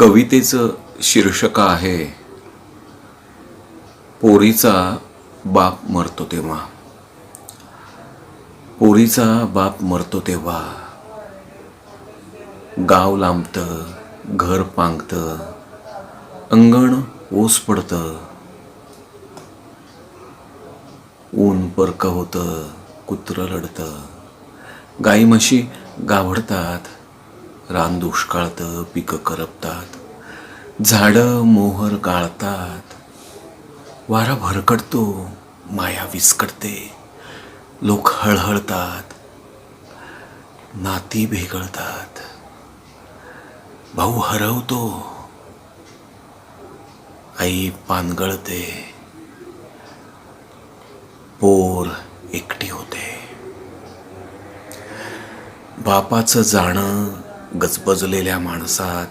कवितेचं शीर्षक आहे पोरीचा बाप मरतो तेव्हा. पोरीचा बाप मरतो तेव्हा. गाव लांबतं घर पांगतं अंगण ओस पडतं. ऊन परक होतं कुत्रं रडतं गाई म्हशी गाभडतात रान दुष्काळतं पिकं करपतात झाडं मोहर गाळतात. वारा भरकटतो माया विस्कटते. लोक हळहळतात नाती भेगळतात भाऊ हरवतो आई पानगळते. पोर एकटी होते. बापाचं जाणं गजबजलेल्या माणसात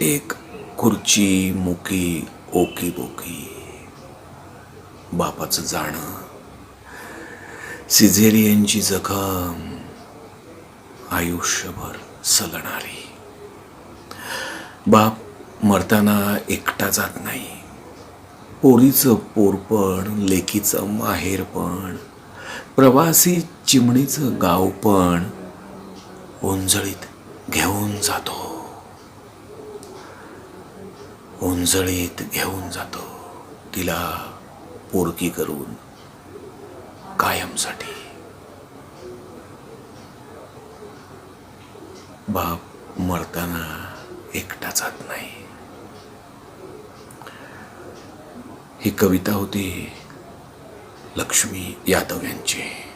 एक खुर्ची मुकी ओकी बोकी बापाचं जाणं सिझेरियनची जखम आयुष्यभर सलणारी. बाप मरताना एकटा जात नाही. पोरीचं पोरपण लेकीचं माहेरपण प्रवासी चिमणीचं गावपण ओंजळीत घेऊन जातो. उंजळीत घेऊन जातो. तिला पोरकी करून कायमसाठी. बाप मरताना एकटा जात नाही. ही कविता होती लक्ष्मी यादव यांची.